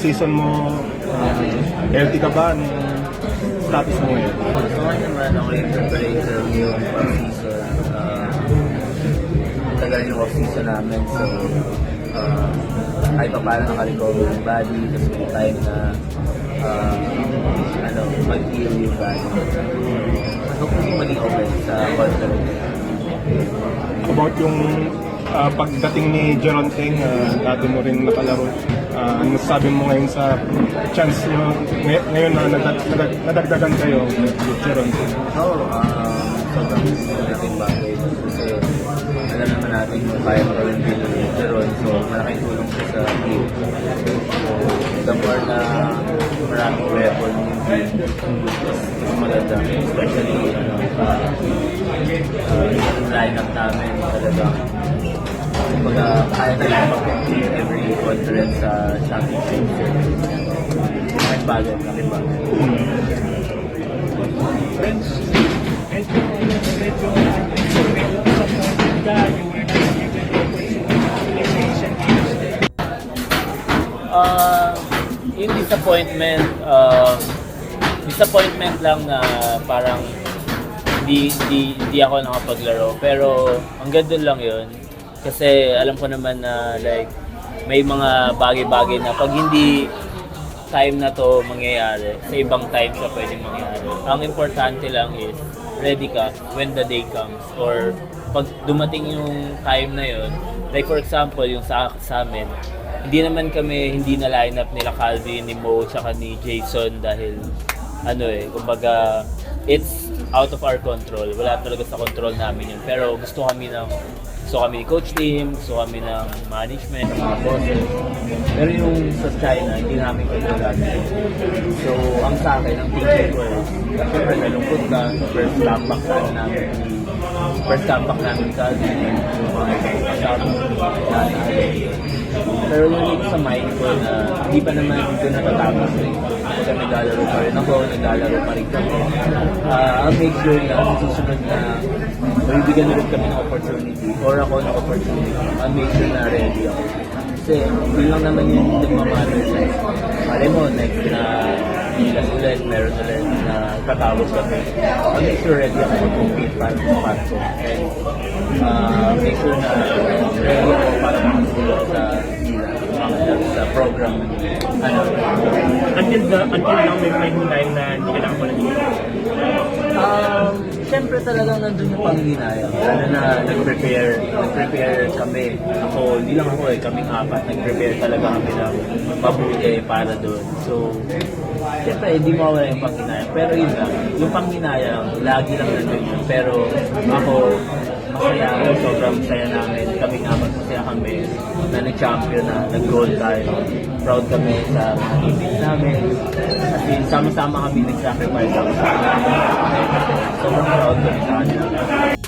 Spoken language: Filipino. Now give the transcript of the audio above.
season mo, uh, healthy ka ba? Ano yung status mo ngayon? So ngayon naman ako yung preparation yung off-season. Uh, tagal yung off-season namin. So, uh, kahit pa paano nakarecover yung body, tapos may time na uh, ano, mag-heal yung body. Hopefully maging okay sa conference. About yung ah, pagdating ni Jeron Teng, ah, dati mo rin nakalaro. Uh, ano masasabi mo ngayon sa chance nyo ngay- ngayon na nadag- nadag- nadagdagan kayo Jeron? Oo, um, sobrang malaking bagay. Kasi alam naman natin yung kaya mo gawin din ni Jeron. So, malaking tulong siya sa team. So, the more na maraming weapon yung team, mas mas maganda. Especially, ano, uh, uh, yung lineup namin talagang kumbaga kaya talaga mag-compete every conference sa championship. Malaking bagay, malaking bagay. Uh, yung disappointment, uh, disappointment lang na parang di, di, di ako nakapaglaro. Pero hanggang doon lang yun. Kasi alam ko naman na like may mga bagay-bagay na pag hindi time na to mangyayari, sa ibang time siya pwedeng mangyayari. Ang importante lang is ready ka when the day comes or pag dumating yung time na yun, like for example, yung sa, sa amin, hindi naman kami hindi na line up nila Calvin, ni Mo, tsaka ni Jason dahil ano eh, kumbaga it's out of our control. Wala talaga sa control namin yun. Pero gusto kami ng gusto kami ni coach team, gusto kami ng management, ng mga bosses. Pero yung sa China, hindi namin kontrolado. So, ang sa akin, ang thinking ko is, syempre nalungkot ka, first comeback sa namin, first comeback namin sa yung mga kasama, Pero yung dito sa mind ko na hindi pa naman doon natatapos eh. Kasi naglalaro pa rin ako, naglalaro pa rin kami. Ah, I'll make sure na susunod na bibigyan ulit kami ng opportunity or ako ng opportunity. I'll make sure na ready ako. Kasi yun lang naman yung nagmamatter sa Mali mo, next na bilas ulit, meron ulit na katawag kami. I'll make sure ready ako mag-compete para sa. And uh, make sure na ready ako para makatulong sa sa program. Ano, Until, the, until now, may may time na Siyempre talagang nandun yung panghinayang. Lalo na nag-prepare, nag-prepare kami. Ako, hindi lang ako eh, kaming apat. Nag-prepare talaga kami ng mabuti para doon. So, siyempre, hindi mawala yung panghinayang. Pero yun lang, yung panghinayang, lagi lang nandun yun. Pero ako, masaya ako, sobrang saya namin. Kaming apat, masaya kami na nag-champion na, nag-gold tayo. Proud kami sa teammates namin. As in, sama-sama kami nag-sacrifice. Sama-sama kami. Sobrang proud kami sa kanila.